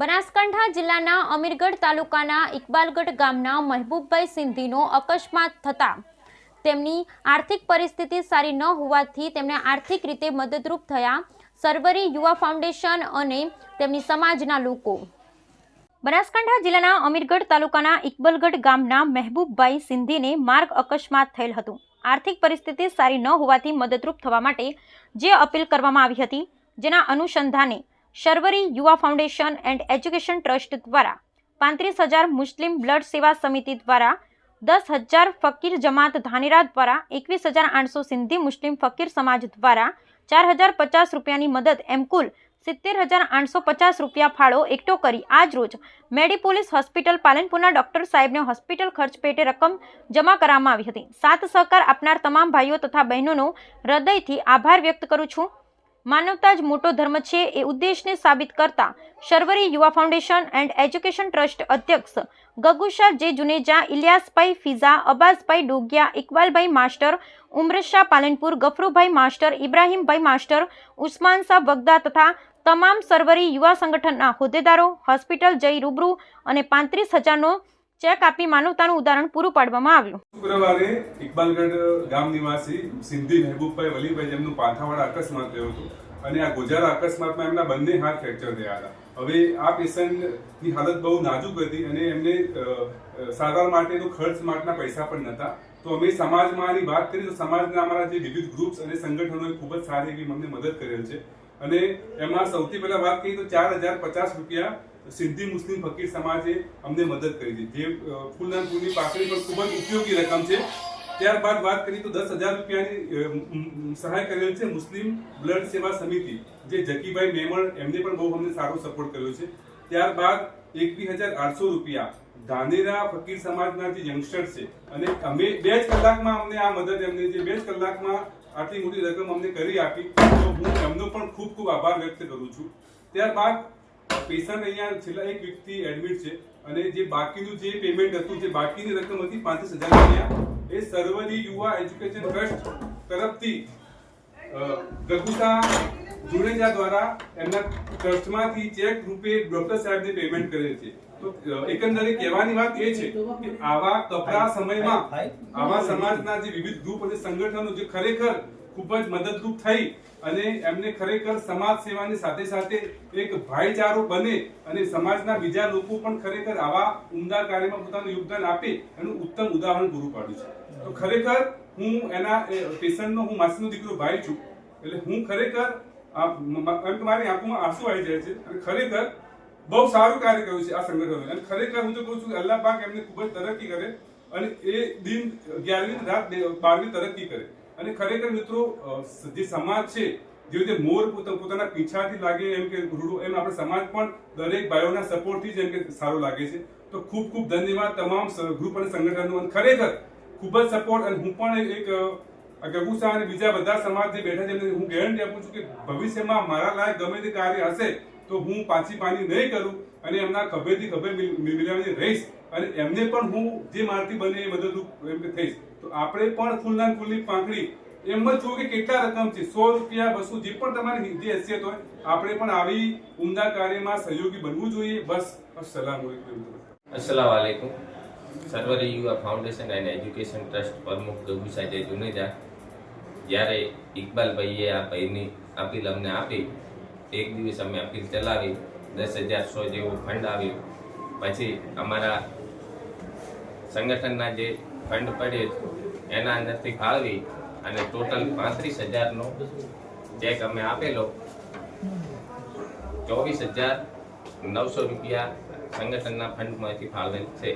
બનાસકાંઠા જિલ્લાના અમીરગઢ તાલુકાના ઇકબાલગઢ ગામના મહેબૂબભાઈ સિંધીનો અકસ્માત થતાં તેમની આર્થિક પરિસ્થિતિ સારી ન હોવાથી તેમને આર્થિક રીતે મદદરૂપ થયા સરવરી યુવા ફાઉન્ડેશન અને તેમની સમાજના લોકો. બનાસકાંઠા જિલ્લાના અમીરગઢ તાલુકાના ઇકબલગઢ ગામના મહેબૂબભાઈ સિંધીને માર્ગ અકસ્માત થયેલ હતું. આર્થિક પરિસ્થિતિ સારી ન હોવાથી મદદરૂપ થવા માટે જે અપીલ કરવામાં આવી હતી, જેના અનુસંધાને શર્વરી યુવા ફાઉન્ડેશન એન્ડ એજ્યુકેશન ટ્રસ્ટ દ્વારા પાંત્રીસ હજાર મુસ્લિમ બ્લડ સેવા સમિતિ દ્વારા દસ હજાર ફકીર જમાત ધાનેરા દ્વારા એકવીસ હજાર આઠસો સિંધી મુસ્લિમ ફકીર સમાજ દ્વારા ચાર હજાર પચાસ રૂપિયાની મદદ એમ કુલ સિત્તેર હજાર આઠસો પચાસ રૂપિયા ફાળો એકઠો કરી આજ રોજ મેડીપોલીસ હોસ્પિટલ પાલનપુરના ડોક્ટર સાહેબને હોસ્પિટલ ખર્ચ પેટે રકમ જમા કરવામાં આવી હતી. સાથ સહકાર આપનાર તમામ ભાઈઓ તથા બહેનોનો હૃદયથી આભાર વ્યક્ત કરું છું. માનવતા જ મોટો ધર્મ છે એ ઉદ્દેશને સાબિત કરતા શર્વરી યુવા ફાઉન્ડેશન એન્ડ એજ્યુકેશન ટ્રસ્ટ અધ્યક્ષ ગગુશા જે જુનેજા ઇલિયાસભાઈ ફિઝા અબ્બાસભાઈ ડોગિયા, ઇકબાલભાઈ માસ્ટર, ઉમરશા પાલનપુર, ગફરુભાઈ માસ્ટર, ઇબ્રાહીમભાઈ માસ્ટર, ઉસ્માન શાહ વગદા તથા તમામ સર્વરી યુવા સંગઠનના હોદ્દેદારો, હોસ્પિટલ જઈ રૂબરૂ અને પાંત્રીસ હજારનો ચેક આપી માનવતાનું ઉદાહરણ પૂરું પાડવામાં આવ્યું. શુક્રવારે ઇકબાલગઢ ગામ નિવાસી સિંધી મહેબૂબભાઈ વલીભાઈ જેમનું પાથાવાળા અકસ્માત થયો હતો અને આ ગોજારા અકસ્માતમાં એમના બંને હાથ ફ્રેક્ચર થયા હતા. હવે આ પેશન્ટની હાલત બહુ નાજુક હતી અને એમને સારવાર માટેનો ખર્ચ માટેના પૈસા પણ નહોતા. તો અમે સમાજમાં આની વાત કરી તો સમાજના અમારા જે વિવિધ ગ્રુપ્સ અને સંગઠનોએ ખૂબ જ સારી એવી અમને મદદ કરેલ છે. અને એમાં સૌથી પહેલા વાત કરીએ તો ચાર હજાર પચાસ રૂપિયા સિંધી મુસ્લિમ ફકીર સમાજે અમને મદદ કરી છે. જે અ, ફૂલદાન ફૂલની પાકડી પણ ખૂબ જ ઉપયોગી રકમ છે. ત્યારબાદ વાત કરીએ તો દસ હજાર રૂપિયાની સહાય કરેલ છે મુસ્લિમ બ્લડ સેવા સમિતિ જે જકીભાઈ મેમણ એમને પણ બહુ અમને સારો સપોર્ટ કર્યો છે. ત્યારબાદ એકવીસ હજાર આઠસો રૂપિયા ધાનેરા ફકીર સમાજના જે યંગસ્ટર છે અને અમે બે જ કલાકમાં અમને આ મદદ એમને જે બે જ કલાકમાં આટલી મોટી રકમ અમને કરી આપી તો હું એમનો પણ ખૂબ ખૂબ આભાર વ્યક્ત કરું છું. ત્યારબાદ પેશન્ટ અહીંયા છેલ્લા એક વીકથી એડમિટ છે અને જે બાકીનું જે પેમેન્ટ હતું જે બાકીની રકમ હતી પાંત્રીસ હજાર રૂપિયા. એ સર્વરી યુવા એજ્યુકેશન ટ્રસ્ટ તરફથી ગગુસા જુનેજા દ્વારા એમના ટ્રસ્ટમાંથી ચેક રૂપે ડોક્ટર સાહેબને પેમેન્ટ કરે છે. તો એકંદરે કહેવાની વાત એ છે કે આવા કપરા સમયમાં આવા સમાજના જે વિવિધ ગ્રુપ અને સંગઠનો જે ખરેખર ખૂબ જ મદદરૂપ થઈ અને એમને ખરેખર સમાજ સેવાની સાથે સાથે એક ભાઈચારો બને અને સમાજના બીજા લોકો પણ ખરેખર આવા ઉમદા કાર્યમાં પોતાનું યોગદાન આપે એનું ઉત્તમ ઉદાહરણ પૂરું પાડ્યું છે. તો ખરેખર હું એના પેશન્ટનો, હું માસીનો દીકરો ભાઈ છું, એટલે હું ખરેખર મારી આંખોમાં આંસુ આવી જાય છે અને ખરેખર બહુ સારું કાર્ય કર્યું છે આ સંગઠનોએ. અને ખરેખર હું તો કહું છું અલ્લાહ પાક એમને ખૂબ જ તરક્કી કરે અને એ દિન અગિયારમી રાત બારમી તરક્કી કરે. અને ખરેખર મિત્રો જે સમાજ છે, જે રીતે મોર પોતા- પોતાના પીછાથી લાગે એમ કે રૂડો, એમ આપણે સમાજ પણ દરેક ભાઈઓના સપોર્ટથી જ એમ કે સારો લાગે છે. તો ખૂબ ખૂબ ધન્યવાદ તમામ ગ્રુપ અને સંગઠનો અને ખરેખર ખૂબ જ સપોર્ટ અને હું પણ એક ગગુસા અને બીજા બધા સમાજ જે બેઠા છે, એમને હું ગેરંટી આપું છું કે ભવિષ્યમાં મારા લાયક ગમે તે કાર્ય હશે, તો હું પાછી પાની નહીં કરું. અને એમના ખભે થી ખભે મિલાવીને રહીશ. અને એમને પણ હું જે મારથી બને એ મદદરૂપ એમ કે થઈશ. તો આપણે પણ ફૂલના ફૂલની પાંખડી એમ જ જુઓ કે કેટલા રકમ છે. સો રૂપિયા, બસો, જે પણ તમારી જે હેસિયત હોય, આપણે પણ આવી ઉમદા કાર્યમાં સહયોગી બનવું જોઈએ. બસ સલામ હોય અસલામ વાલેકુમ સર્વર યુવા ફાઉન્ડેશન એન્ડ એજ્યુકેશન ટ્રસ્ટ પ્રમુખ ગગુ સાજે જુનેજા. જ્યારે ઇકબાલભાઈએ આ ભાઈની અપીલ અમને આપી, એક દિવસ અમે અપીલ ચલાવી. દસ હજાર સો જેવું ફંડ આવ્યું. પછી અમારા સંગઠનના જે ફંડ પડે એના અંદરથી ફાળવી અને ટોટલ પાંત્રીસ હજારનો ચેક અમે આપેલો. ચોવીસ હજાર નવસો રૂપિયા સંગઠનના ફંડમાંથી ફાળવેલ છે.